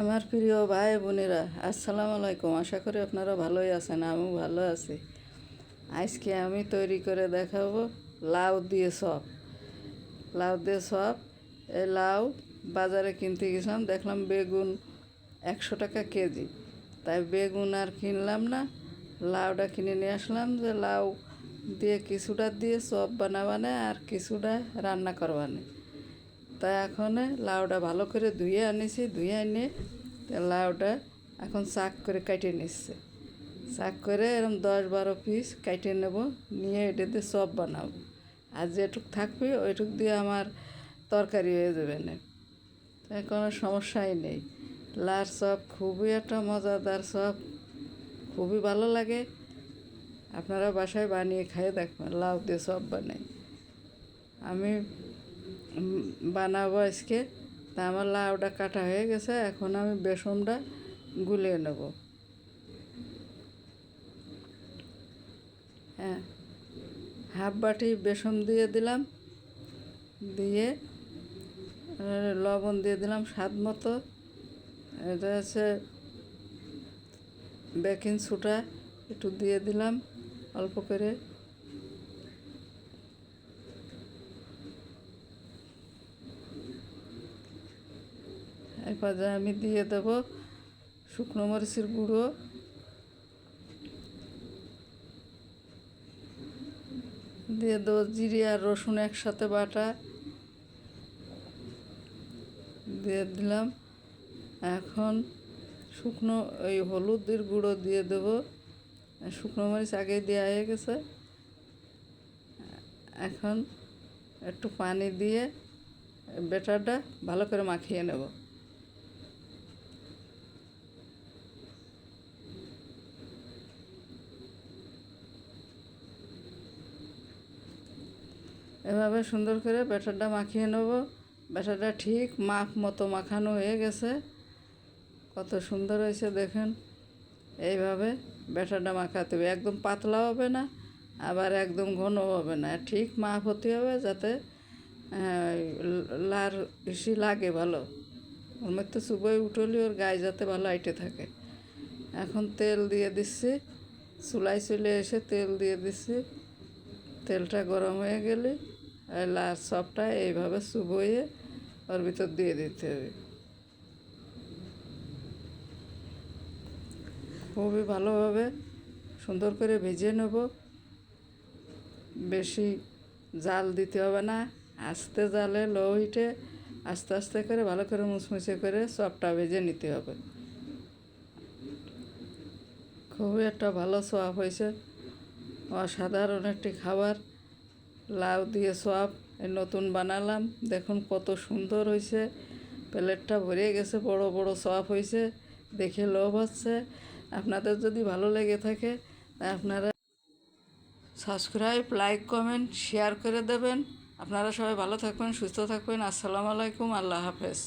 আমার প্রিয় ভাই বোনেরা, আসসালামু আলাইকুম। আশা করি আপনারা ভালোই আছেন, আমিও ভালো আছি। আজকে আমি তৈরি করে দেখাবো লাউ দিয়ে সব। লাউ দিয়ে সব এই লাউ বাজারে কিনতে গেছিলাম, দেখলাম বেগুন একশো টাকা কেজি। তাই বেগুন আর কিনলাম না, লাউটা কিনে নিয়ে আসলাম যে লাউ দিয়ে কিছুটা দিয়ে চপ বানাবানে আর কিছুটা রান্না করবানে। তাই এখন লাউটা ভালো করে ধুয়ে আনিছি, ধুয়ে এনে তা লাউটা এখন চাক করে কাটে নিচ্ছে। চাক করে এরকম দশ বারো পিস কাটে নেব, নিয়ে এটাতে চপ বানাবো। আর যেটুক থাকবে ওইটুক দিয়ে আমার তরকারি হয়ে যাবে না। তাই কোনো সমস্যাই নেই। লার চপ খুবই একটা মজাদার চপ, খুবই ভালো লাগে। আপনারা বাসায় বানিয়ে খাইয়ে দেখবেন, লাউ দিয়ে সব বানাই আমি বানাবো আজকে। তা আমার লাউটা কাটা হয়ে গেছে, এখন আমি বেসনটা গুলিয়ে নেব। হ্যাঁ হাফ বাটি বেসন দিয়ে দিলাম, দিয়ে লবণ দিয়ে দিলাম স্বাদ মতো। এটা হচ্ছে বেকিং সোডা, একটু দিয়ে দিলাম অল্প করে। এরপরে আমি দিয়ে দেব, শুকনো মরিচের গুঁড়ো। দিয়ে দেবো জিরে আর রসুন একসাথে বাটা। দিয়ে দিলাম। এখন শুকনো ওই হলুদের গুঁড়ো দিয়ে দেবো। শুকনো মরিচ আগে দেওয়া হয়ে গেছে। এখন একটু পানি দিয়ে বেটারটা ভালো করে মাখিয়ে নেব। এভাবে সুন্দর করে ব্যাটারটা মাখিয়ে নেব। ব্যাটারটা ঠিক মাপ মতো মাখানো হয়ে গেছে। কত সুন্দর হয়েছে দেখেন। এইভাবে ব্যাটারটা মাখাতে হবে। একদম পাতলা হবে না, আবার একদম ঘন হবে না। ঠিক মাপ হতে হবে যাতে লার বেশি লাগে ভালো। ওর মধ্যে চুবোই উঠলি ওর গায়ে যাতে ভালো আইটে থাকে। এখন তেল দিয়ে দিচ্ছি। চুলাই চলে এসে তেল দিয়ে দিচ্ছি। তেলটা গরম হয়ে গেলে লাল সবটা এইভাবে চুবইয়ে ওর ভিতর দিয়ে দিতে হবে। খুবই ভালোভাবে সুন্দর করে ভেজে নেব। বেশি জাল দিতে হবে না, আস্তে জালে লো হিটে আস্তে আস্তে করে ভালো করে মুচমুচে করে সবটা ভেজে নিতে হবে। খুবই একটা ভালো সোয়াব হয়েছে। অসাধারণ একটি খাবার। লাউ দিয়ে সব নতুন বানালাম। দেখুন কত সুন্দর হয়েছে প্লেটটা ভরে গেছে, বড় বড় সব হয়েছে দেখে লোভ হচ্ছে। আপনাদের যদি ভালো লেগে থাকে, আপনারা সাবস্ক্রাইব, লাইক, কমেন্ট, শেয়ার করে দেবেন। আপনারা সবাই ভালো থাকবেন, সুস্থ থাকবেন। আসসালামু আলাইকুম, আল্লাহ হাফেজ।